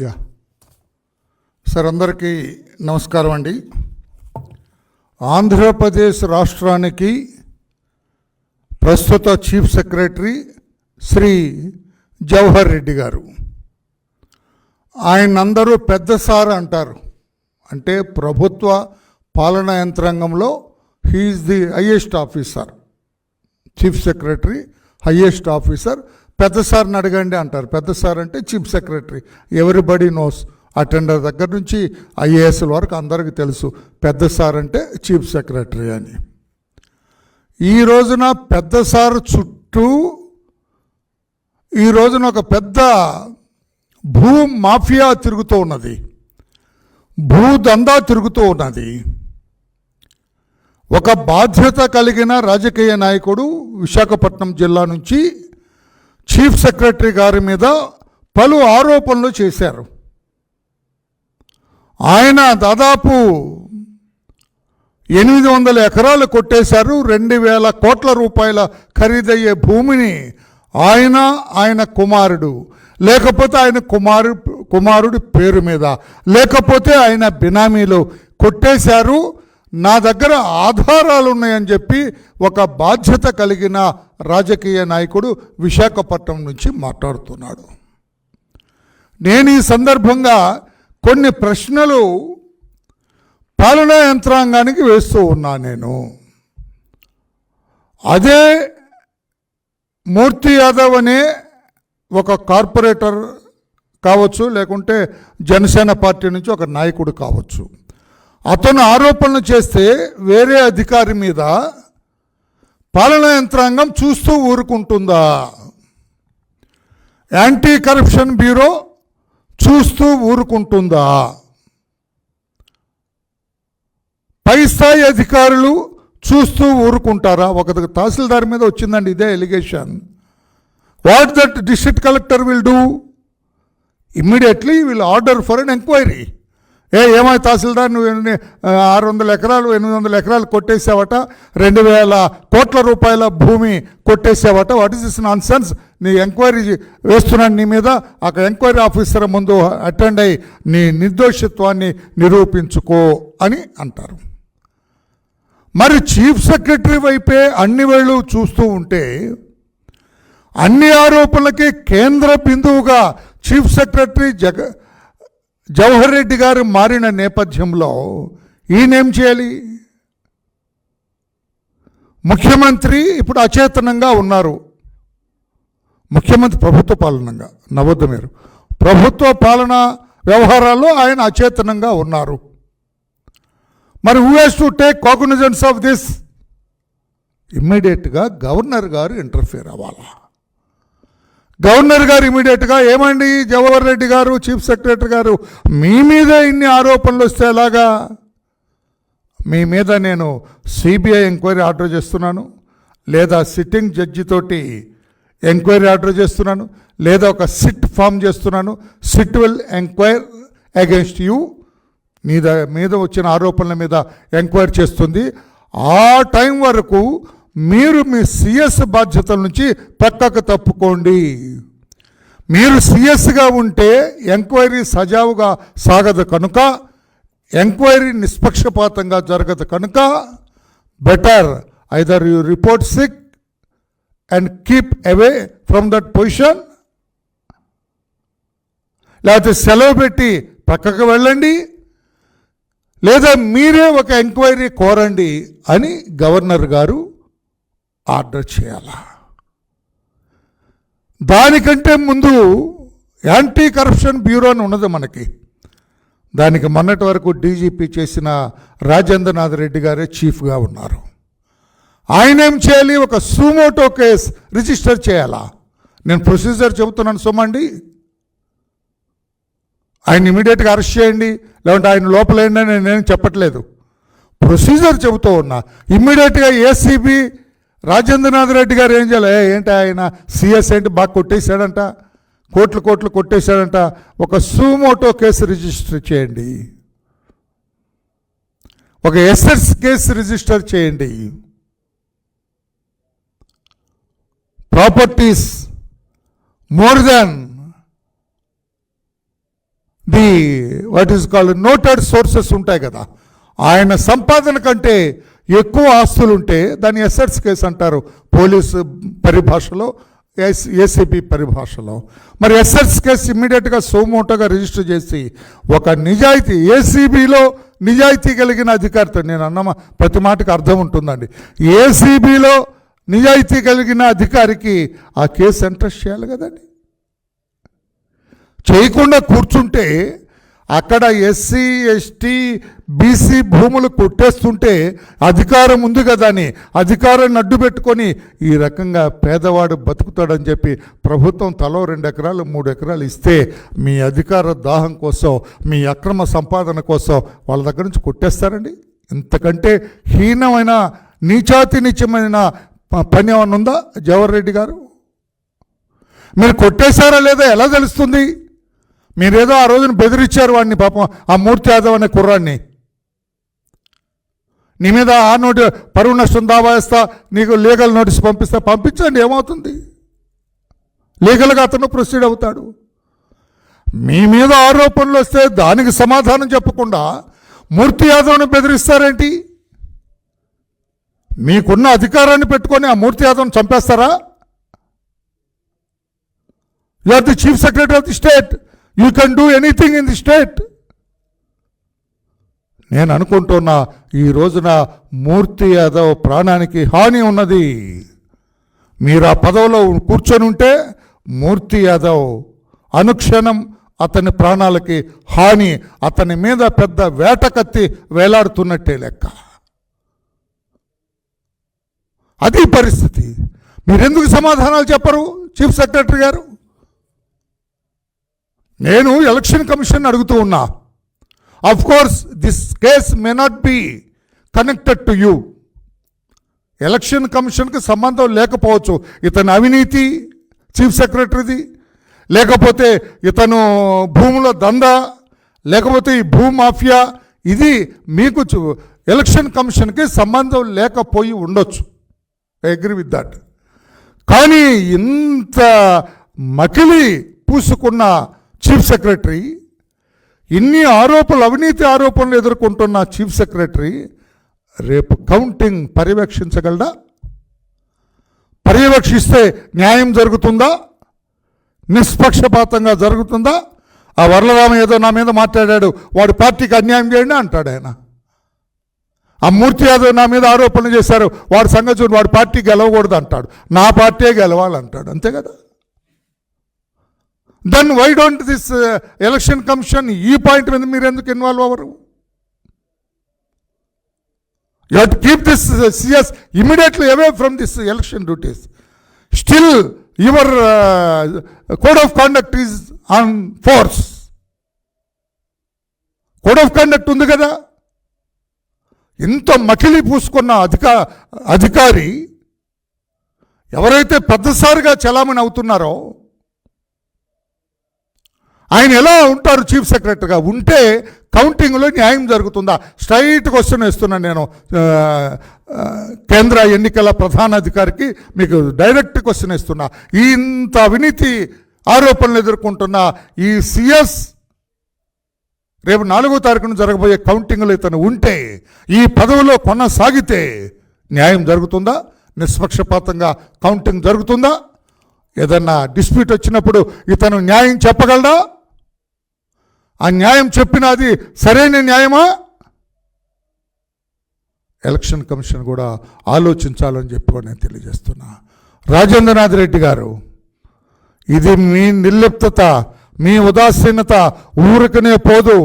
Yeah. Sir అందరికీ నమస్కారం అండి. ఆంధ్రప్రదేశ్ రాష్ట్రానికి ప్రస్తుత చీఫ్ సెక్రటరీ శ్రీ జవహర్ రెడ్డి గారు. ఆయన అందరూ పెద్ద సార్ అంటారు. అంటే ప్రభుత్వ పాలనా యంత్రాంగంలో he is the highest officer. Chief secretary highest officer పెద్ద సార్ని అడగండి అంటారు. పెద్ద సార్ అంటే chief secretary. Everybody knows. Attender దగ్గర నుంచి ఐఏఎస్ల వరకు అందరికీ తెలుసు. పెద్ద సార్ అంటే చీఫ్ సెక్రటరీ అని. ఈ రోజున పెద్ద సార్ చుట్టూ ఈ రోజున ఒక పెద్ద భూ మాఫియా తిరుగుతూ ఉన్నది. భూదందా తిరుగుతూ ఉన్నది. ఒక బాధ్యత కలిగిన రాజకీయ నాయకుడు విశాఖపట్నం జిల్లా నుంచి చీఫ్ సెక్రటరీ గారి మీద పలు ఆరోపణలు చేశారు. ఆయన దాదాపు ఎనిమిది వందల ఎకరాలు కొట్టేశారు. రెండు వేల కోట్ల రూపాయల ఖరీదయ్యే భూమిని ఆయన ఆయన కుమారుడు లేకపోతే ఆయన కుమారు కుమారుడి పేరు మీద లేకపోతే ఆయన బినామీలు కొట్టేశారు. నా దగ్గర ఆధారాలు ఉన్నాయని చెప్పి ఒక బాధ్యత కలిగిన రాజకీయ నాయకుడు విశాఖపట్నం నుంచి మాట్లాడుతున్నాడు. నేను ఈ సందర్భంగా కొన్ని ప్రశ్నలు పాలనా యంత్రాంగానికి వేస్తూ ఉన్నా నేను. అదే మూర్తి యాదవ్ అనే ఒక కార్పొరేటర్ కావచ్చు లేకుంటే జనసేన పార్టీ నుంచి ఒక నాయకుడు కావచ్చు. అతను ఆరోపణలు చేస్తే వేరే అధికారి మీద పాలనా యంత్రాంగం చూస్తూ ఊరుకుంటుందా? యాంటీ కరప్షన్ బ్యూరో చూస్తూ ఊరుకుంటుందా? పై స్థాయి అధికారులు చూస్తూ ఊరుకుంటారా? ఒక తహసీల్దార్ మీద వచ్చిందండి ఇదే allegation. What that district collector will do? Immediately will order for an enquiry. ఏ ఏమై తహసీల్దార్ నువ్వు ఎన్ని ఆరు వందల ఎకరాలు ఎనిమిది వందల ఎకరాలు కొట్టేసావట రెండు వేల కోట్ల రూపాయల భూమి కొట్టేసావట. What is this nonsense నీ ఎంక్వైరీ వేస్తున్నాను నీ మీద. అక్కడ ఎంక్వైరీ ఆఫీసర్ ముందు అటెండ్ అయ్యి నీ నిర్దోషిత్వాన్ని నిరూపించుకో అని అంటారు. మరి చీఫ్ సెక్రటరీ వైపే అన్ని వేళ్ళు చూస్తూ ఉంటే అన్ని ఆరోపణలకి కేంద్ర బిందువుగా చీఫ్ సెక్రటరీ జగ జవహర్ రెడ్డి గారు మారిన నేపథ్యంలో ఈయనేం చేయాలి? ముఖ్యమంత్రి ఇప్పుడు అచేతనంగా ఉన్నారు. ముఖ్యమంత్రి ప్రభుత్వ పాలనంగా నవ్వద్దు మీరు. ప్రభుత్వ పాలన వ్యవహారాల్లో ఆయన అచేతనంగా ఉన్నారు. మరి who has to take cognizance of this ఇమ్మీడియట్గా గవర్నర్ గారు ఇంటర్ఫియర్ అవ్వాలా? గవర్నర్ గారు ఇమీడియట్గా ఏమండి జవహర్ రెడ్డి గారు చీఫ్ సెక్రటరీ గారు మీ మీద ఇన్ని ఆరోపణలు వస్తే ఎలాగా? మీ మీద నేను సిబిఐ ఎంక్వైరీ ఆర్డర్ చేస్తున్నాను లేదా సిట్టింగ్ జడ్జితోటి ఎంక్వైరీ ఆర్డర్ చేస్తున్నాను లేదా ఒక సిట్ ఫామ్ చేస్తున్నాను SIT will enquire against you మీద మీద వచ్చిన ఆరోపణల మీద ఎంక్వైరీ చేస్తుంది. ఆ టైం వరకు మీరు మీ సిఎస్ బాధ్యతల నుంచి పక్కకు తప్పుకోండి. మీరు సిఎస్గా ఉంటే ఎంక్వైరీ సజావుగా సాగదు కనుక ఎంక్వైరీ నిష్పక్షపాతంగా జరగదు కనుక better either you report sick and keep away from that position లేకపోతే సెలవు పెట్టి పక్కకు వెళ్ళండి లేదా మీరే ఒక ఎంక్వైరీ కోరండి అని గవర్నర్ గారు ఆర్డర్ చేయాలా? దానికంటే ముందు యాంటీ కరప్షన్ బ్యూరో అని ఉన్నది మనకి. దానికి మొన్నటి వరకు డీజీపీ చేసిన రాజేంద్రనాథ్ రెడ్డి గారే చీఫ్గా ఉన్నారు. ఆయన ఏం చేయాలి? ఒక సూమోటో కేస్ రిజిస్టర్ చేయాలా? నేను ప్రొసీజర్ చెబుతున్నాను సుమండి. ఆయన ఇమీడియట్గా అరెస్ట్ చేయండి. లేదంటే ఆయన లోపలేండి అని నేను చెప్పట్లేదు. ప్రొసీజర్ చెబుతూ ఉన్నా. ఇమ్మీడియట్గా ఏసీబీ రాజేంద్రనాథ్ రెడ్డి గారు ఏం చేయాలి? ఏంటి ఆయన సిఎస్ ఏంటి? బాగా కొట్టేశాడంట. కోట్లు కోట్లు కొట్టేశాడంట. ఒక సూమోటో కేసు రిజిస్టర్ చేయండి. ఒక ఎస్ఎస్ కేసు రిజిస్టర్ చేయండి. Properties more than the what is called noted sources ఉంటాయి కదా. ఆయన సంపాదన కంటే ఎక్కువ ఆస్తులు ఉంటే దాన్ని ఎసెట్స్ కేసు అంటారు. పోలీసు పరిభాషలో ఎస్ ఏసీబీ పరిభాషలో. మరి ఎస్ఎస్ కేసు ఇమ్మీడియట్గా సోమోటోగా రిజిస్టర్ చేసి ఒక నిజాయితీ ఏసీబీలో నిజాయితీ కలిగిన అధికారితో నేను అన్న ప్రతి మాటకి అర్థం ఉంటుందండి. ఏసీబీలో నిజాయితీ కలిగిన అధికారికి ఆ కేసు ఎంట్రెస్ట్ చేయాలి కదండి. చేయకుండా కూర్చుంటే అక్కడ ఎస్సీ ఎస్టీ బీసీ భూములు కొట్టేస్తుంటే అధికారం ఉంది కదా అని అధికారాన్ని అడ్డు పెట్టుకొని ఈ రకంగా పేదవాడు బతుకుతాడని చెప్పి ప్రభుత్వం తలో రెండు ఎకరాలు మూడు ఎకరాలు ఇస్తే మీ అధికార దాహం కోసం మీ అక్రమ సంపాదన కోసం వాళ్ళ దగ్గర నుంచి కొట్టేస్తారండి? ఇంతకంటే హీనమైన నీచాతి నీచమైన ప- పని ఏమన్నా ఉందా జవహర్ రెడ్డి గారు? మీరు కొట్టేశారా లేదా? ఎలా తెలుస్తుంది? మీరేదో ఆ రోజున బెదిరించారు వాడిని పాపం ఆ మూర్తి యాదవ్ అనే కుర్రాన్ని. నీ మీద ఆ నోటి పరువు నష్టం దావాయిస్తా నీకు లీగల్ నోటీస్ పంపిస్తా పంపించండి ఏమవుతుంది? లీగల్గా అతను ప్రొసీడ్ అవుతాడు. మీ మీద ఆరోపణలు వస్తే దానికి సమాధానం చెప్పకుండా మూర్తి యాదవ్ని బెదిరిస్తారేంటి? మీకున్న అధికారాన్ని పెట్టుకొని ఆ మూర్తి యాదవ్ని చంపేస్తారా? You are the chief secretary of the state. You can do anything in the state నేను అనుకుంటున్నా ఈ రోజున మూర్తి యాదవ్ ప్రాణానికి హాని ఉన్నది. మీరు ఆ పదవిలో కూర్చొని ఉంటే మూర్తి యాదవ్ అనుక్షణం అతని ప్రాణాలకి హాని అతని మీద పెద్ద వేటకత్తి వేలాడుతున్నట్టే లెక్క. అది పరిస్థితి. మీరెందుకు సమాధానాలు చెప్పరు చీఫ్ సెక్రటరీ గారు? నేను ఎలక్షన్ కమిషన్ అడుగుతూ ఉన్నా. Of course this case may not be connected to you election కమిషన్కి సంబంధం లేకపోవచ్చు. ఇతని అవినీతి చీఫ్ సెక్రటరీది లేకపోతే ఇతను భూముల దందా లేకపోతే ఈ భూ మాఫియా ఇది మీకు ఎలక్షన్ కమిషన్కి సంబంధం లేకపోయి ఉండొచ్చు. ఐ అగ్రి విత్ దట్ కానీ ఇంత మకిలి పూసుకున్న చీఫ్ సెక్రటరీ ఇన్ని ఆరోపణలు అవినీతి ఆరోపణలు ఎదుర్కొంటున్న చీఫ్ సెక్రటరీ రేపు కౌంటింగ్ పర్యవేక్షించగలడా? పర్యవేక్షిస్తే న్యాయం జరుగుతుందా? నిష్పక్షపాతంగా జరుగుతుందా? ఆ వరలరామ ఏదో నా మీద మాట్లాడాడు వాడి పార్టీకి అన్యాయం చేయండి అంటాడు ఆయన. ఆ మూర్తి యాదవ్ నా మీద ఆరోపణలు చేశారు వాడు సంగతి చూడు పార్టీ గెలవకూడదు అంటాడు. నా పార్టీ గెలవాలంటాడు అంతే కదా? Then why don't this election commission ఈ పాయింట్ మీద మీరు ఎందుకు ఇన్వాల్వ్ అవ్వరు? You had keep this CS immediately away from this election duties still your code of conduct is on force code of conduct ఉంది కదా? ఇంత మకిలి పూసుకున్న అధికా అధికారి ఎవరైతే పెద్దసారిగా చలామణి అవుతున్నారో ఆయన ఎలా ఉంటారు చీఫ్ సెక్రటరీగా? ఉంటే కౌంటింగ్లో న్యాయం జరుగుతుందా? స్ట్రైట్ క్వశ్చన్ వేస్తున్నాను నేను. కేంద్ర ఎన్నికల ప్రధాన అధికారికి మీకు డైరెక్ట్ క్వశ్చన్ వేస్తున్నా. ఇంత అవినీతి ఆరోపణలు ఎదుర్కొంటున్న ఈ సిఎస్ రేపు నాలుగో తారీఖున జరగబోయే కౌంటింగ్లో ఇతను ఉంటే ఈ పదవిలో కొనసాగితే న్యాయం జరుగుతుందా? నిష్పక్షపాతంగా కౌంటింగ్ జరుగుతుందా? ఏదన్నా డిస్ప్యూట్ వచ్చినప్పుడు ఇతను న్యాయం చెప్పగలడా? ఆ న్యాయం చెప్పినది సరైన న్యాయమా? ఎలక్షన్ కమిషన్ కూడా ఆలోచించాలని చెప్పి కూడా నేను తెలియజేస్తున్నా. రాజేంద్రనాథ్ రెడ్డి గారు ఇది మీ నిర్లిప్తత మీ ఉదాసీనత ఊరికనే పోదు.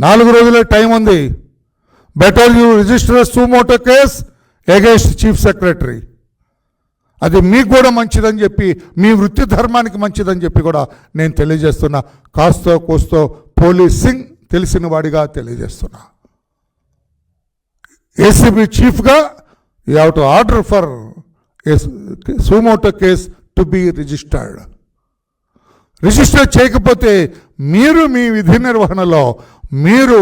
నాలుగు రోజుల టైం ఉంది. Better you register suo motu case against chief secretary. అది మీకు కూడా మంచిదని చెప్పి మీ వృత్తి ధర్మానికి మంచిదని చెప్పి కూడా నేను తెలియజేస్తున్నా. కాస్తో కోస్తో పోలీసింగ్ తెలిసిన వాడిగా తెలియజేస్తున్నా. ఏసీబీ చీఫ్గా you have to order for suo motu case to be registered. Register చేయకపోతే మీరు మీ విధి నిర్వహణలో మీరు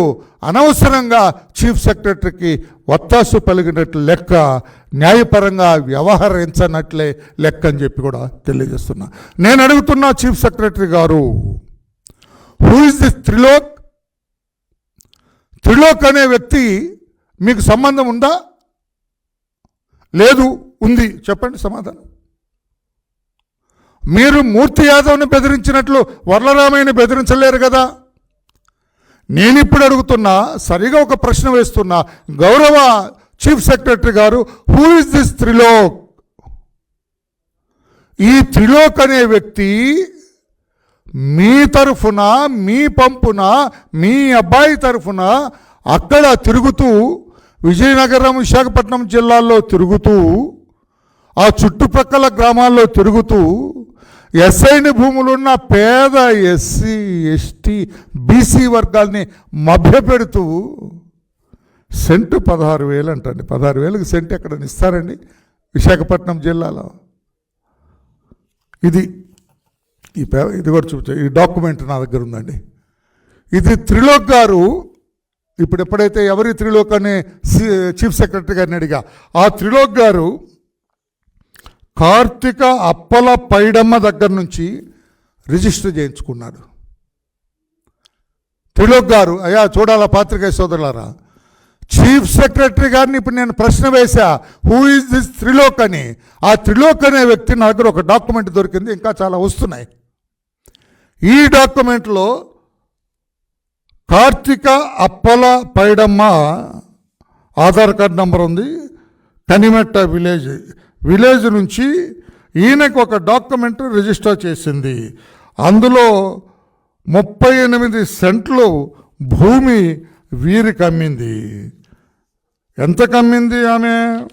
అనవసరంగా చీఫ్ సెక్రటరీకి వత్తాసు పలికినట్లు లెక్క న్యాయపరంగా వ్యవహరించనట్లే లెక్క అని చెప్పి కూడా తెలియజేస్తున్నా. నేను అడుగుతున్నా చీఫ్ సెక్రటరీ గారు who is this Trilok Trilok అనే వ్యక్తి మీకు సంబంధం ఉందా? లేదు ఉంది. చెప్పండి సమాధానం. మీరు మూర్తి యాదవ్ని బెదిరించినట్లు వరలరామయ్యని బెదిరించలేరు కదా? నేను ఇప్పుడు అడుగుతున్నా సరిగా ఒక ప్రశ్న వేస్తున్నా. గౌరవ చీఫ్ సెక్రటరీ గారు హూ ఇస్ దిస్ త్రిలోక్? ఈ త్రిలోక్ అనే వ్యక్తి మీ తరఫున మీ పంపున మీ అబ్బాయి తరఫున అక్కడ తిరుగుతూ విజయనగరం విశాఖపట్నం జిల్లాల్లో తిరుగుతూ ఆ చుట్టుపక్కల గ్రామాల్లో తిరుగుతూ ఎస్ఐని భూములున్న పేద ఎస్సీ ఎస్టీ బీసీ వర్గాల్ని మభ్యపెడుతూ సెంటు పదహారు వేలు అంటండి పదహారు వేలకు సెంటు ఎక్కడ ఇస్తారండి? విశాఖపట్నం జిల్లాలో. ఇది ఈ పే ఇది కూడా చూపించా ఈ డాక్యుమెంట్ నా దగ్గర ఉందండి. ఇది త్రిలోక్ గారు ఇప్పుడు ఎప్పుడైతే ఎవరి త్రిలోక్ అనే చీఫ్ సెక్రటరీ గారిని అడిగా ఆ త్రిలోక్ గారు కార్తిక అప్పల పైడమ్మ దగ్గర నుంచి రిజిస్టర్ చేయించుకున్నాడు. త్రిలోక్ గారు అయ్యా చూడాలా పాత్రికేయ సోదరులారా చీఫ్ సెక్రటరీ గారిని ఇప్పుడు నేను ప్రశ్న వేశా హూ ఇస్ దిస్ త్రిలోక్ అని. ఆ త్రిలోక్ అనే వ్యక్తి నా దగ్గర ఒక డాక్యుమెంట్ దొరికింది ఇంకా చాలా వస్తున్నాయి. ఈ డాక్యుమెంట్లో కార్తీక అప్పల పైడమ్మ ఆధార్ కార్డ్ నంబర్ ఉంది కనిమెట్ట విలేజ్ విలేజ్ నుంచి ఈయనకు ఒక డాక్యుమెంట్ రిజిస్టర్ చేసింది. అందులో ముప్పై ఎనిమిది సెంట్లు భూమి వీరికి అమ్మింది. ఎంత కమ్మింది ఆమె?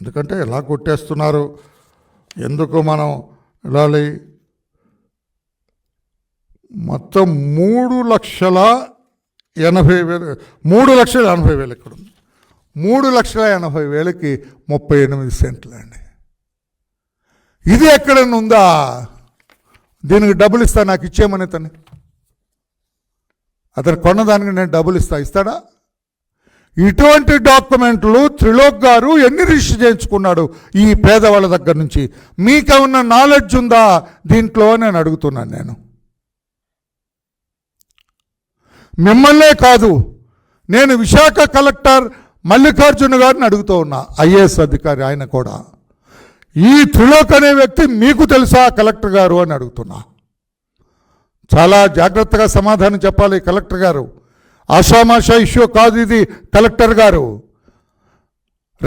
ఎందుకంటే ఎలా కొట్టేస్తున్నారు? ఎందుకు మనం వెళ్ళాలి? మొత్తం మూడు లక్షల ఎనభై వేలు మూడు లక్షల ఎనభై వేలు ఇక్కడ ఉంది. మూడు లక్షల ఎనభై వేలకి ముప్పై ఎనిమిది సెంట్లు అండి. ఇది ఎక్కడన్నా ఉందా? దీనికి డబ్బులు ఇస్తా నాకు ఇచ్చేయమని తను అతను కొన్నదానికి నేను డబ్బులు ఇస్తా ఇస్తాడా? ఇటువంటి డాక్యుమెంట్లు త్రిలోక్ గారు ఎన్ని రిజిస్టర్ చేయించుకున్నాడు ఈ పేదవాళ్ళ దగ్గర నుంచి? మీకేమన్నా నాలెడ్జ్ ఉందా? దీంట్లో నేను అడుగుతున్నాను నేను. మిమ్మల్నే కాదు నేను విశాఖ కలెక్టర్ మల్లికార్జున గారిని అడుగుతూ ఉన్నా ఐఏఎస్ అధికారి ఆయన కూడా. ఈ త్రిలోక్ అనే వ్యక్తి మీకు తెలుసా కలెక్టర్ గారు అని అడుగుతున్నా. చాలా జాగ్రత్తగా సమాధానం చెప్పాలి కలెక్టర్ గారు. ఆషామాషా ఇష్యూ కాదు ఇది కలెక్టర్ గారు.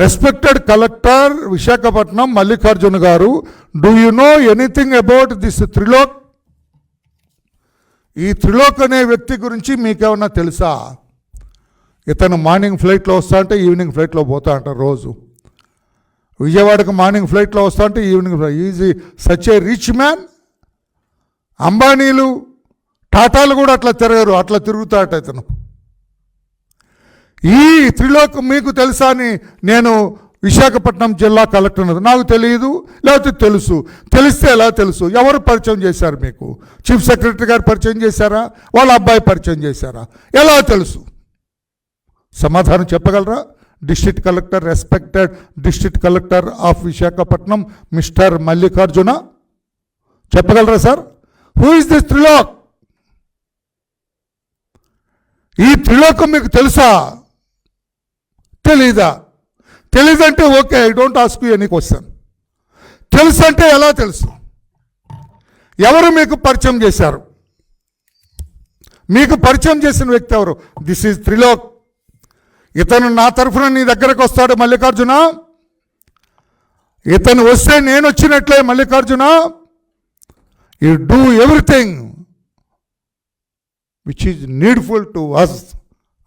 రెస్పెక్టెడ్ కలెక్టర్ విశాఖపట్నం మల్లికార్జున గారు do you know anything about this Trilok? ఈ త్రిలోక్ అనే వ్యక్తి గురించి మీకేమన్నా తెలుసా? ఇతను మార్నింగ్ ఫ్లైట్లో వస్తా అంటే ఈవినింగ్ ఫ్లైట్లో పోతా అంట రోజు. విజయవాడకు మార్నింగ్ ఫ్లైట్లో వస్తా అంటే evening flight is he such a rich man. అంబానీలు టాటాలు కూడా అట్లా తిరగరు అట్లా తిరుగుతాట ఇతను. ఈ త్రిలోక్ మీకు తెలుసా అని నేను విశాఖపట్నం జిల్లా కలెక్టర్ నాకు తెలియదు లేకపోతే తెలుసు. తెలిస్తే ఎలా తెలుసు? ఎవరు పరిచయం చేశారు మీకు? చీఫ్ సెక్రటరీ గారు పరిచయం చేశారా? వాళ్ళ అబ్బాయి పరిచయం చేశారా? ఎలా తెలుసు? సమాధానం చెప్పగలరా? District collector respected district collector of Visakhapatnam mister Mallikarjuna. చెప్పగలరా sir? Who is this Trilok ఈ త్రిలోకం మీకు తెలుసా? తెలీదా? తెలీదంటే okay I don't ask you any question తెలుసు అంటే ఎలా తెలుసు? ఎవరు మీకు పరిచయం చేశారు? మీకు పరిచయం చేసిన వ్యక్తి ఎవరు? దిస్ ఈజ్ త్రిలోక్ ఇతను నా తరఫున నీ దగ్గరకు వస్తాడు మల్లికార్జున. ఇతను వస్తే నేను వచ్చినట్లే Mallikarjuna. You do everything which is needful to us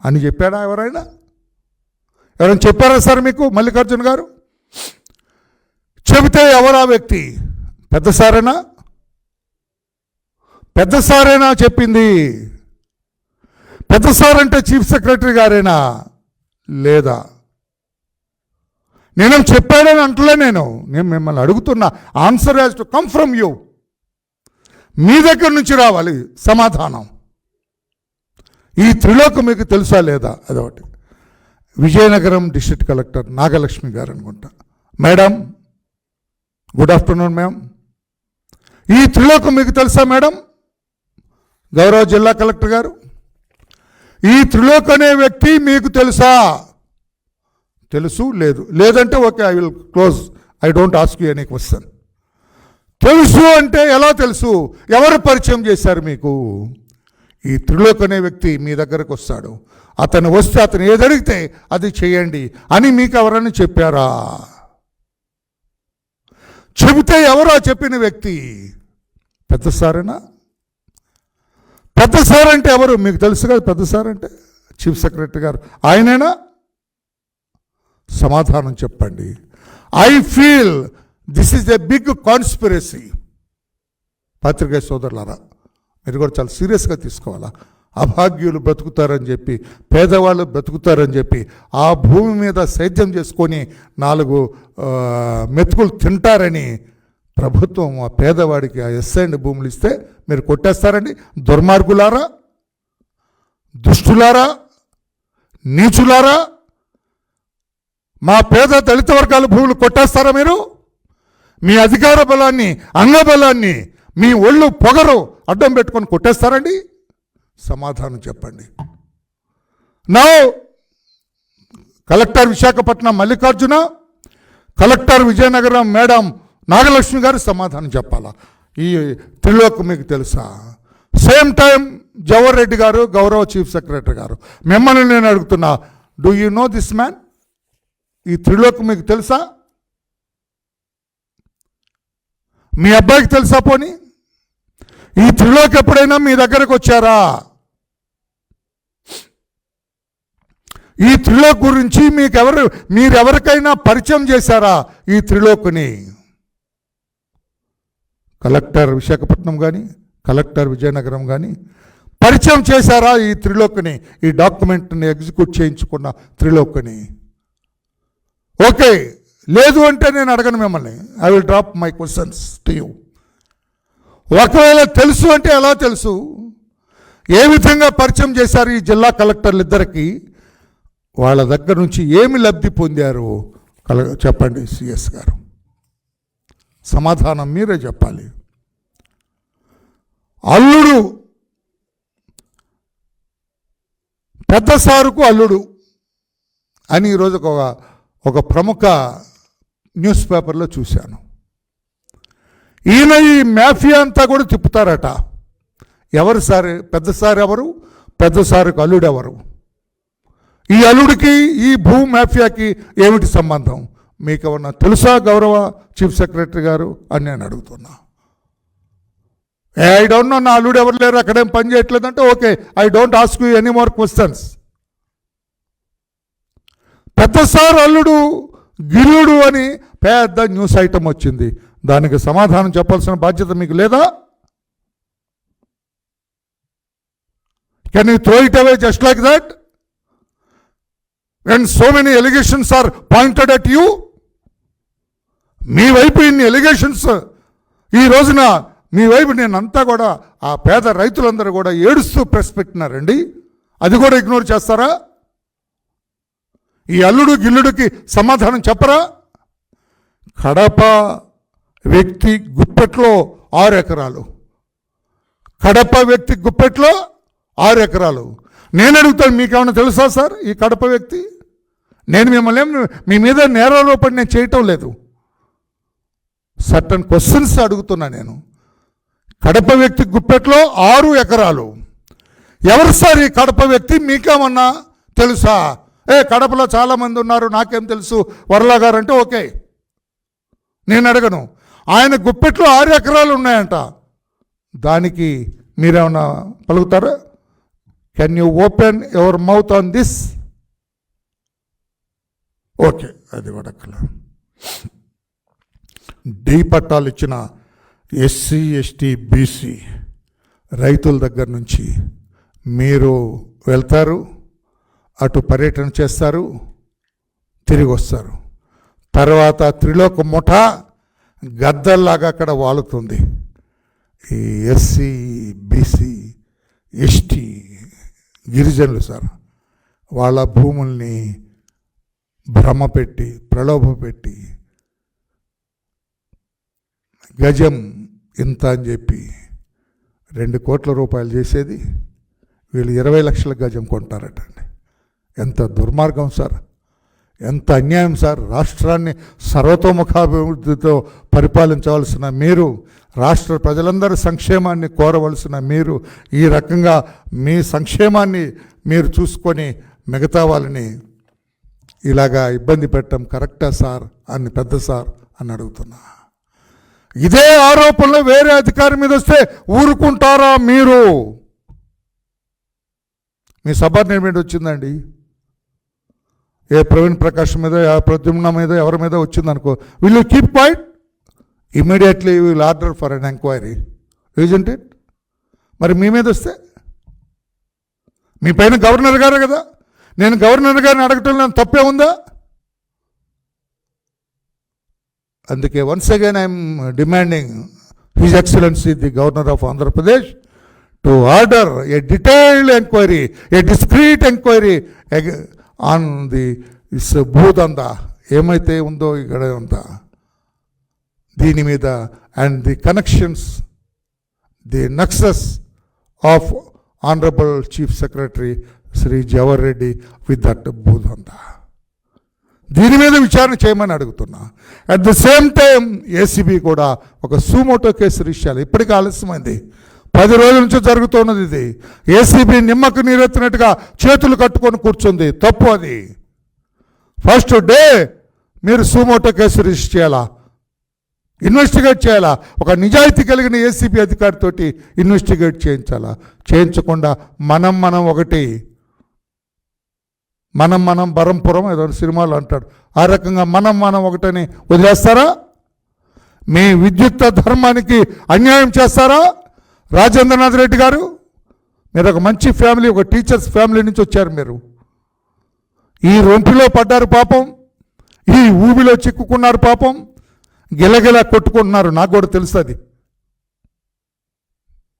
అని చెప్పాడా ఎవరైనా? ఎవరైనా చెప్పారా సార్ మీకు మల్లికార్జున గారు? చెబితే ఎవరా వ్యక్తి? పెద్ద సారేనా? పెద్ద సారేనా చెప్పింది? పెద్ద సార్ అంటే చీఫ్ సెక్రటరీ గారేనా? లేదా? నేనేం చెప్పాడని అంటలే నేను. నేను మిమ్మల్ని అడుగుతున్నా. Answer has to come from you మీ దగ్గర నుంచి రావాలి సమాధానం. ఈ త్రిలోకం మీకు తెలుసా లేదా? అదొకటి. విజయనగరం డిస్ట్రిక్ట్ కలెక్టర్ నాగలక్ష్మి గారు అనుకుంటా. Madam good afternoon ma'am. ఈ త్రిలోకం మీకు తెలుసా మేడం? గౌరవ జిల్లా కలెక్టర్ గారు? ఈ త్రిలోక్ అనే వ్యక్తి మీకు తెలుసా? తెలుసు? లేదు. లేదంటే okay I will close. I don't ask you any question. తెలుసు అంటే ఎలా తెలుసు? ఎవరు పరిచయం చేశారు మీకు? ఈ త్రిలోక్ అనే వ్యక్తి మీ దగ్గరకు వస్తాడు. అతను వస్తే అతను ఏదడిగితే అది చేయండి అని మీకు ఎవరైనా చెప్పారా? చెబితే ఎవరో చెప్పిన వ్యక్తి? పెద్ద సారేనా? పెద్ద సార్ అంటే ఎవరు? మీకు తెలుసు కదా పెద్ద సార్ అంటే చీఫ్ సెక్రటరీ గారు. ఆయనైనా? సమాధానం చెప్పండి. I feel this is a big conspiracy. పత్రికా సోదరులారా మీరు కూడా చాలా సీరియస్గా తీసుకోవాలా? అభాగ్యులు బ్రతుకుతారని చెప్పి పేదవాళ్ళు బ్రతుకుతారని చెప్పి ఆ భూమి మీద సేద్యం చేసుకొని నాలుగు మెతుకులు తింటారని ప్రభుత్వం ఆ పేదవాడికి ఆ ఎస్ఐండ్ భూములు ఇస్తే మీరు కొట్టేస్తారండి. దుర్మార్గులారా? దుష్టులారా? నీచులారా? మా పేద దళిత వర్గాల భూములు కొట్టేస్తారా మీరు? మీ అధికార బలాన్ని అంగబలాన్ని మీ ఒళ్ళు పొగరు అడ్డం పెట్టుకొని కొట్టేస్తారండి. సమాధానం చెప్పండి. నా collector Visakhapatnam Mallikarjuna collector Vizianagaram madam Nagalakshmi గారు సమాధానం చెప్పాలా? ఈ త్రిలోక్ మీకు తెలుసా? సేమ్ టైం జవహర్ రెడ్డి గారు గౌరవ చీఫ్ సెక్రటరీ గారు. మిమ్మల్ని నేను అడుగుతున్నా do you know this man ఈ త్రిలోక్ మీకు తెలుసా? మీ అబ్బాయికి తెలుసా పోని? ఈ త్రిలోక్ ఎప్పుడైనా మీ దగ్గరకు వచ్చారా? ఈ త్రిలోక్ గురించి మీకు ఎవరు మీరెవరికైనా పరిచయం చేశారా ఈ త్రిలోక్ని? కలెక్టర్ విశాఖపట్నం కానీ కలెక్టర్ విజయనగరం కానీ పరిచయం చేశారా ఈ త్రిలోక్ని ఈ డాక్యుమెంట్ని ఎగ్జిక్యూట్ చేయించుకున్న త్రిలోక్ని? ఓకే లేదు అంటే నేను అడగను మిమ్మల్ని. I will drop my questions to you ఒకవేళ తెలుసు అంటే ఎలా తెలుసు? ఏ విధంగా పరిచయం చేశారు ఈ జిల్లా కలెక్టర్లు ఇద్దరికి వాళ్ళ దగ్గర నుంచి ఏమి లబ్ధి పొందారు? కల చెప్పండి సిఎస్ గారు. సమాధానం మీరే చెప్పాలి. అల్లుడు పెద్ద సారుకు అల్లుడు అని ఈరోజు ఒక ఒక ప్రముఖ న్యూస్ పేపర్లో చూశాను. ఈయన ఈ మాఫియా అంతా కూడా తిప్పుతారట. ఎవరు సార్? పెద్ద సార్ ఎవరు? పెద్ద సారుకు అల్లుడు ఎవరు? ఈ అల్లుడికి ఈ భూ మాఫియాకి ఏమిటి సంబంధం? మీకు ఏమన్నా తెలుసా గౌరవ చీఫ్ సెక్రటరీ గారు అని నేను అడుగుతున్నా. ఐ డోంట్ నో నా అల్లుడు ఎవరు లేరు అక్కడేం పని చేయట్లేదంటే okay I don't ask you any more questions పెద్ద సార్ అల్లుడు గిరుడు అని పెద్ద న్యూస్ ఐటమ్ వచ్చింది. దానికి సమాధానం చెప్పాల్సిన బాధ్యత మీకు లేదా? Can you throw it away just like that and so many allegations are pointed at you మీ వైపు ఇన్ని ఎలిగేషన్స్ ఈ రోజున మీ వైపు నేనంతా కూడా ఆ పేద రైతులందరూ కూడా ఏడుస్తూ ప్రెస్ పెట్టినారండి. అది కూడా ఇగ్నోర్ చేస్తారా? ఈ అల్లుడు గిల్లుడికి సమాధానం చెప్పరా? కడప వ్యక్తి గుప్పెట్లో ఆరు ఎకరాలు. కడప వ్యక్తి గుప్పెట్లో ఆరు ఎకరాలు. నేను అడుగుతాను మీకేమైనా తెలుసా సార్ ఈ కడప వ్యక్తి? నేను మిమ్మల్ని మీ మీద నేరారోపణ నేను చేయటం లేదు. సర్టన్ క్వశ్చన్స్ అడుగుతున్నా నేను. కడప వ్యక్తి గుప్పెట్లో ఆరు ఎకరాలు. ఎవరు సార్ ఈ కడప వ్యక్తి? మీకేమన్నా తెలుసా? ఏ కడపలో చాలామంది ఉన్నారు నాకేం తెలుసు? వరలా గారు అంటే ఓకే. నేను అడగను. ఆయన గుప్పెట్లో ఆరు ఎకరాలు ఉన్నాయంట. దానికి మీరేమన్నా పలుకుతారా? Can you open your mouth on this okay అది వడకలా. డి పట్టాలు ఇచ్చిన ఎస్సీ ఎస్టీ బీసీ రైతుల దగ్గర నుంచి మీరు వెళ్తారు అటు పర్యటన చేస్తారు తిరిగి వస్తారు. తర్వాత త్రిలోక ముఠ గద్దల్లాగా అక్కడ వాలుతుంది. ఈ ఎస్సీ బీసీ ఎస్టీ గిరిజనులు సార్ వాళ్ళ భూముల్ని భ్రమ పెట్టి ప్రలోభ పెట్టి గజం ఇంత అని చెప్పి రెండు కోట్ల రూపాయలు చేసేది వీళ్ళు ఇరవై లక్షల గజం కొంటారటండి ఎంత దుర్మార్గం సార్. ఎంత అన్యాయం సార్. రాష్ట్రాన్ని సర్వతోముఖాభివృద్ధితో పరిపాలించవలసిన మీరు రాష్ట్ర ప్రజలందరి సంక్షేమాన్ని కోరవలసిన మీరు ఈ రకంగా మీ సంక్షేమాన్ని మీరు చూసుకొని మిగతా వాళ్ళని ఇలాగా ఇబ్బంది పెట్టడం కరెక్టా సార్ అని పెద్ద సార్ అని అడుగుతున్నా. ఇదే ఆరోపణలు వేరే అధికారి మీద వస్తే ఊరుకుంటారా మీరు? మీ సబార్డినేట్ మీద వచ్చిందండి. ఏ ప్రవీణ్ ప్రకాష్ మీద ప్రద్యుమ్న మీద ఎవరి మీద వచ్చిందనుకో will you keep quiet immediately will order for an enquiry isn't it మరి మీ మీద వస్తే? మీ పైన గవర్నర్ గారే కదా. నేను గవర్నర్ గారిని అడగటం తప్పే ఉందా? అందుకే once again I'm demanding his excellency the governor of Andhra Pradesh to order a detailed enquiry a discreet enquiry on the is భూదంద ఏమైతే ఉందో ఇక్కడ ఉందా దీని మీద and the connections the nexus of honourable chief secretary Shri Jawahar Reddy with that భూదంద దీని మీద విచారణ చేయమని అడుగుతున్నా. At the same time ACB కూడా ఒక సూమోటో కేసు రిషాలు ఇప్పటికీ ఆలస్యమైంది. పది రోజుల నుంచి జరుగుతున్నది ఇది. ఏసీబీ నిమ్మకు నీరెత్తినట్టుగా చేతులు కట్టుకొని కూర్చుంది. తప్పు అది. ఫస్ట్ డే మీరు సూమోటో కేసు రిజిస్టర్ చేయాలా? ఇన్వెస్టిగేట్ చేయాలా? ఒక నిజాయితీ కలిగిన ఏసీబీ అధికారితోటి ఇన్వెస్టిగేట్ చేయించాలా? చేయించకుండా మనం మనం ఒకటి మనం మనం బరంపురం ఏదో సినిమాలు అంటాడు. ఆ రకంగా మనం మనం ఒకటని వదిలేస్తారా? మీ విద్యుత్ ధర్మానికి అన్యాయం చేస్తారా? రాజేంద్రనాథ్ రెడ్డి గారు మీరు ఒక మంచి ఫ్యామిలీ ఒక టీచర్స్ ఫ్యామిలీ నుంచి వచ్చారు మీరు. ఈ రొంపిలో పడ్డారు పాపం ఈ ఊబిలో చిక్కుకున్నారు పాపం గిలగిలా కొట్టుకుంటున్నారు. నాకు కూడా తెలుసు అది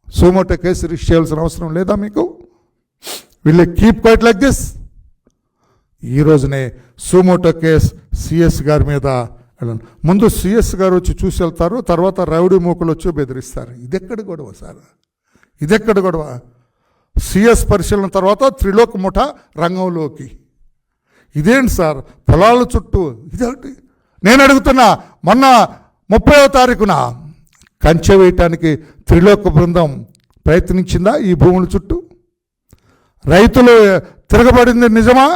సోమోటో కేసు రిజిస్టర్ చేయాల్సిన అవసరం లేదా మీకు? వీళ్ళే కీప్ క్వైట్ లైక్ దిస్ ఈ రోజునే సోమోటో కేస్ సిఎస్ గారి మీద ముందు సిఎస్ గారు వచ్చి చూసి వెళ్తారు తర్వాత రౌడీ మూకలు వచ్చి బెదిరిస్తారు. ఇదెక్కడ గొడవ సార్? ఇదెక్కడ గొడవ? సిఎస్ పరిశీలన తర్వాత త్రిలోక్ ముఠ రంగంలోకి. ఇదేంటి సార్? పొలాల చుట్టూ ఇదేంటి? నేను అడుగుతున్నా మొన్న ముప్పైవ తారీఖున కంచె వేయటానికి త్రిలోక బృందం ప్రయత్నించిందా ఈ భూముల చుట్టూ? రైతులు తిరగబడింది నిజమా?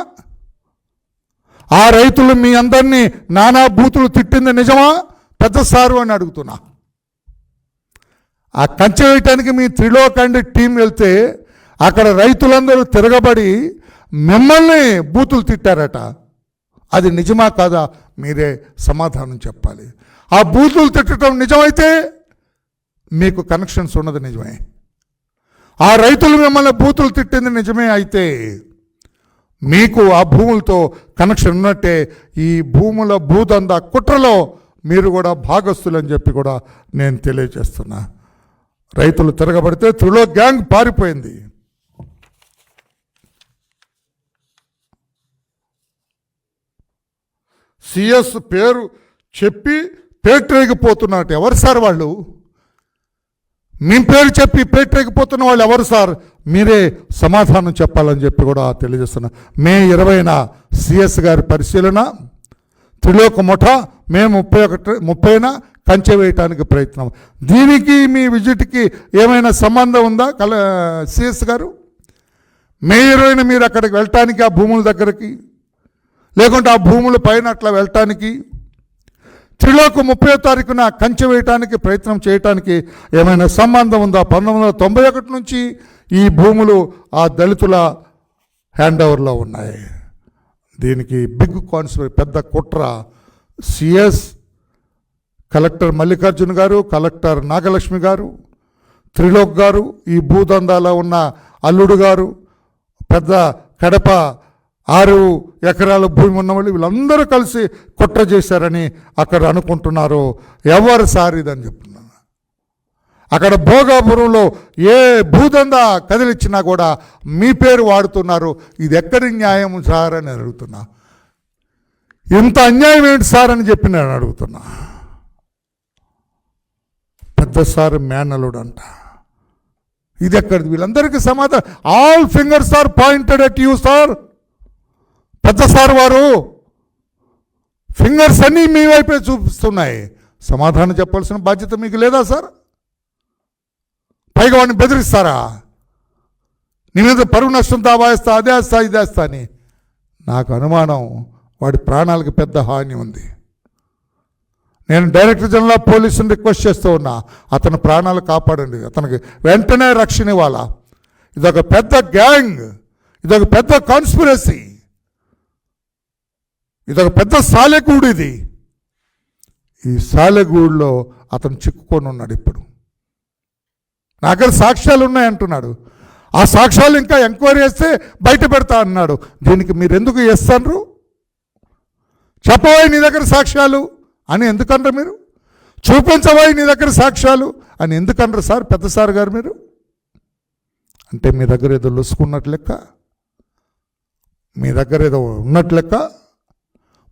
ఆ రైతులు మీ అందరినీ నానా బూతులు తిట్టింది నిజమా? పెద్ద సారు అని అడుగుతున్నా. ఆ కంచె వేయటానికి మీ త్రిలోకండి టీం వెళ్తే అక్కడ రైతులందరూ తిరగబడి మిమ్మల్ని బూతులు తిట్టారట. అది నిజమా కాదా? మీరే సమాధానం చెప్పాలి. ఆ బూతులు తిట్టడం నిజమైతే మీకు కనెక్షన్స్ ఉన్నది నిజమే. ఆ రైతులు మిమ్మల్ని బూతులు తిట్టింది నిజమే అయితే మీకు ఆ భూములతో కనెక్షన్ ఉన్నట్టే ఈ భూముల భూదంద కుట్రలో మీరు కూడా భాగస్థులని చెప్పి కూడా నేను తెలియజేస్తున్నా. రైతులు తిరగబడితే త్రిలో గ్యాంగ్ పారిపోయింది. సిఎస్ పేరు చెప్పి పేటరేగిపోతున్నట్టు ఎవరు సార్ వాళ్ళు? మీ పేరు చెప్పి పేటరేగిపోతున్న వాళ్ళు ఎవరు సార్? మీరే సమాధానం చెప్పాలని చెప్పి కూడా తెలియజేస్తున్నా. మే ఇరవైన సిఎస్ గారి పరిశీలన త్రిలోక ముఠ మే ముప్పై ఒకటి ముప్పైన కంచె వేయటానికి ప్రయత్నం. దీనికి మీ విజిట్కి ఏమైనా సంబంధం ఉందా కల సిఎస్ గారు? మే ఇరవైన మీరు అక్కడికి వెళ్ళటానికి ఆ భూముల దగ్గరికి లేకుంటే ఆ భూముల పైన అట్లా వెళ్ళటానికి త్రిలోక ముప్పై తారీఖున కంచె వేయటానికి ప్రయత్నం చేయటానికి ఏమైనా సంబంధం ఉందా? పంతొమ్మిది వందల తొంభై ఒకటి నుంచి ఈ భూములు ఆ దళితుల హ్యాండ్ ఓవర్లో ఉన్నాయి. దీనికి బిగ్ కాన్స్పిరసీ పెద్ద కుట్ర. సిఎస్ కలెక్టర్ మల్లికార్జున గారు కలెక్టర్ నాగలక్ష్మి గారు త్రిలోక్ గారు ఈ భూదందాలో ఉన్న అల్లుడు గారు పెద్ద కడప ఆరు ఎకరాల భూమి ఉన్నవాళ్ళు వీళ్ళందరూ కలిసి కుట్ర చేశారని అక్కడ అనుకుంటున్నారు. ఎవరు సార్ చెప్తున్నారు. అక్కడ భోగాపురంలో ఏ భూదందా కదిలిచ్చినా కూడా మీ పేరు వాడుతున్నారు. ఇది ఎక్కడి న్యాయం సార్ అని అడుగుతున్నా. ఇంత అన్యాయం ఏంటి సార్ అని చెప్పి నేను అడుగుతున్నా. పెద్ద సార్ మేనలుడు అంట ఇది ఎక్కడిది? వీళ్ళందరికీ సమాధానం. All fingers are pointed at you sir. పెద్ద సార్ వారు. ఫింగర్స్ అన్నీ మీ వైపే చూపిస్తున్నాయి. సమాధానం చెప్పాల్సిన బాధ్యత మీకు లేదా సార్? పైగా వాడిని బెదిరిస్తారా? నీ మీద పరువు నష్టం దావాయిస్తా అదేస్తా ఇదేస్తా అని. నాకు అనుమానం వాడి ప్రాణాలకు పెద్ద హాని ఉంది. నేను డైరెక్టర్ జనరల్ ఆఫ్ పోలీసుని రిక్వెస్ట్ చేస్తూ ఉన్నా అతని ప్రాణాలు కాపాడండి. అతనికి వెంటనే రక్షణ ఇవ్వాలా? ఇదొక పెద్ద గ్యాంగ్ ఇదొక పెద్ద కాన్స్పిరసీ. ఇదొక పెద్ద సాలెగూడు ఇది. ఈ సాలెగూడులో అతను చిక్కుకొని ఉన్నాడు ఇప్పుడు. నా దగ్గర సాక్ష్యాలు ఉన్నాయంటున్నాడు ఆ సాక్ష్యాలు ఇంకా ఎంక్వైరీ చేస్తే బయట పెడతా అన్నాడు. దీనికి మీరు ఎందుకు చేస్తారు చెప్పబోయి నీ దగ్గర సాక్ష్యాలు అని ఎందుకనరు మీరు? చూపించబోయి నీ దగ్గర సాక్ష్యాలు అని ఎందుకనరు సార్ పెద్ద సార్ గారు మీరు? అంటే మీ దగ్గర ఏదో లొసుకున్నట్టు లెక్క? మీ దగ్గర ఏదో ఉన్నట్టు లెక్క?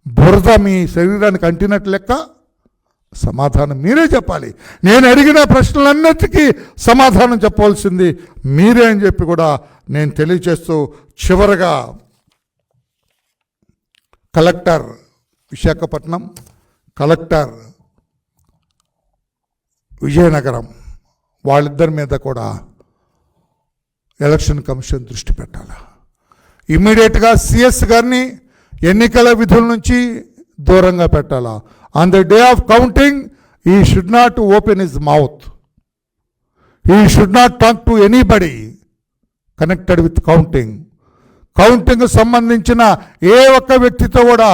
బురద మీ శరీరానికి అంటినట్లు లెక్క? సమాధానం మీరే చెప్పాలి. నేను అడిగిన ప్రశ్నలన్నిటికీ సమాధానం చెప్పవలసింది మీరే అని చెప్పి కూడా నేను తెలియచేస్తూ చివరగా కలెక్టర్ విశాఖపట్నం కలెక్టర్ విజయనగరం వాళ్ళిద్దరి మీద కూడా ఎలక్షన్ కమిషన్ దృష్టి పెట్టాలి? ఇమ్మీడియట్గా సిఎస్ గారిని ఎన్నికల విధుల నుంచి దూరంగా పెట్టాలా? On the day of counting he should not open his mouth he should not talk to anybody connected with counting counting సంబంధించిన ఏ ఒక్క వ్యక్తితో కూడా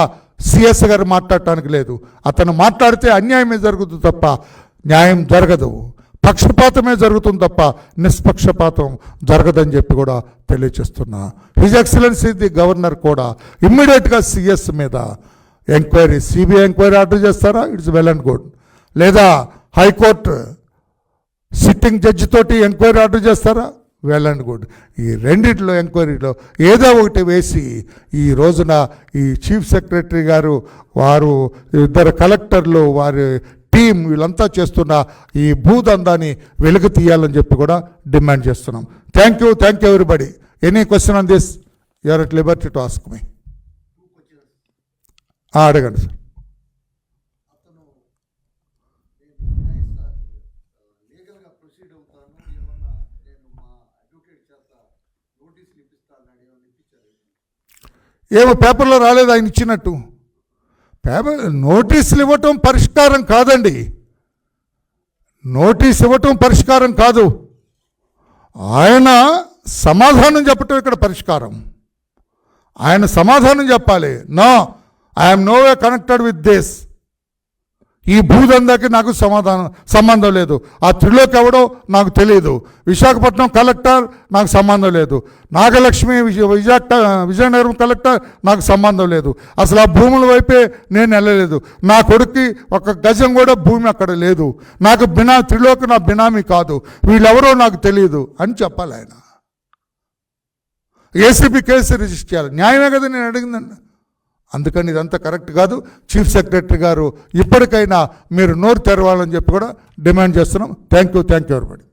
సిఎస్ గారు మాట్లాడటానికి లేదు. అతను మాట్లాడితే అన్యాయమే జరుగుతుంది తప్ప న్యాయం జరగదు. పక్షపాతమే జరుగుతుంది తప్ప నిష్పక్షపాతం జరగదని చెప్పి కూడా తెలియచేస్తున్నా హిజ్ ఎక్సలెన్సీ ది గవర్నర్ కూడా ఇమ్మీడియట్గా సిఎస్ మీద ఎంక్వైరీ సిబిఐ ఎంక్వైరీ ఆర్డర్ చేస్తారా? ఇట్స్ వెల్ అండ్ గుడ్ లేదా హైకోర్టు సిట్టింగ్ జడ్జి తోటి ఎంక్వైరీ ఆర్డర్ చేస్తారా? వెల్ అండ్ గుడ్ ఈ రెండిట్లో ఎంక్వైరీలో ఏదో ఒకటి వేసి ఈ రోజున ఈ చీఫ్ సెక్రటరీ గారు వారు ఇద్దరు కలెక్టర్లు వారి టీం వీళ్ళంతా చేస్తున్న ఈ భూదందాన్ని వెలుగు తీయాలని చెప్పి కూడా డిమాండ్ చేస్తున్నాం. Thank you thank you everybody any question on this you are at liberty to ask మీ అడగండి సార్ అతను నేను లీగల్గా ప్రొసీడ్ అవుతాను ఏమన్నా నేను మా అడ్వకేట్ చేత నోటీసులు ఇప్పిస్తాను అడగండి సార్. ఏమో పేపర్లో రాలేదు ఆయన ఇచ్చినట్టు. పేపర్ నోటీసులు ఇవ్వటం పరిష్కారం కాదండి. నోటీస్ ఇవ్వటం పరిష్కారం కాదు. ఆయన సమాధానం చెప్పటం ఇక్కడ పరిష్కారం. ఆయన సమాధానం చెప్పాలి. నా I'm no way connected with this ఈ భూదందాకి నాకు సమాధానం సంబంధం లేదు. ఆ త్రిలోక్ ఎవడో నాకు తెలియదు విశాఖపట్నం కలెక్టర్ నాకు సంబంధం లేదు. నాగలక్ష్మి విజయ విజయ విజయనగరం కలెక్టర్ నాకు సంబంధం లేదు. అసలు ఆ భూముల వైపే నేను వెళ్ళలేదు. నా కొడుక్కి ఒక గజం కూడా భూమి అక్కడ లేదు. నాకు బినా త్రిలోక్ నా బినామీ కాదు. వీళ్ళెవరో నాకు తెలియదు అని చెప్పాలి ఆయన. ఏసీబీ కేసు రిజిస్టర్ చేయాలి. న్యాయమే కదా నేను అడిగిందండి అందుకని ఇదంతా కరెక్ట్ కాదు. చీఫ్ సెక్రటరీ గారు ఇప్పటికైనా మీరు నోరు తెరవాలని చెప్పి కూడా డిమాండ్ చేస్తున్నాం. Thank you thank you everybody.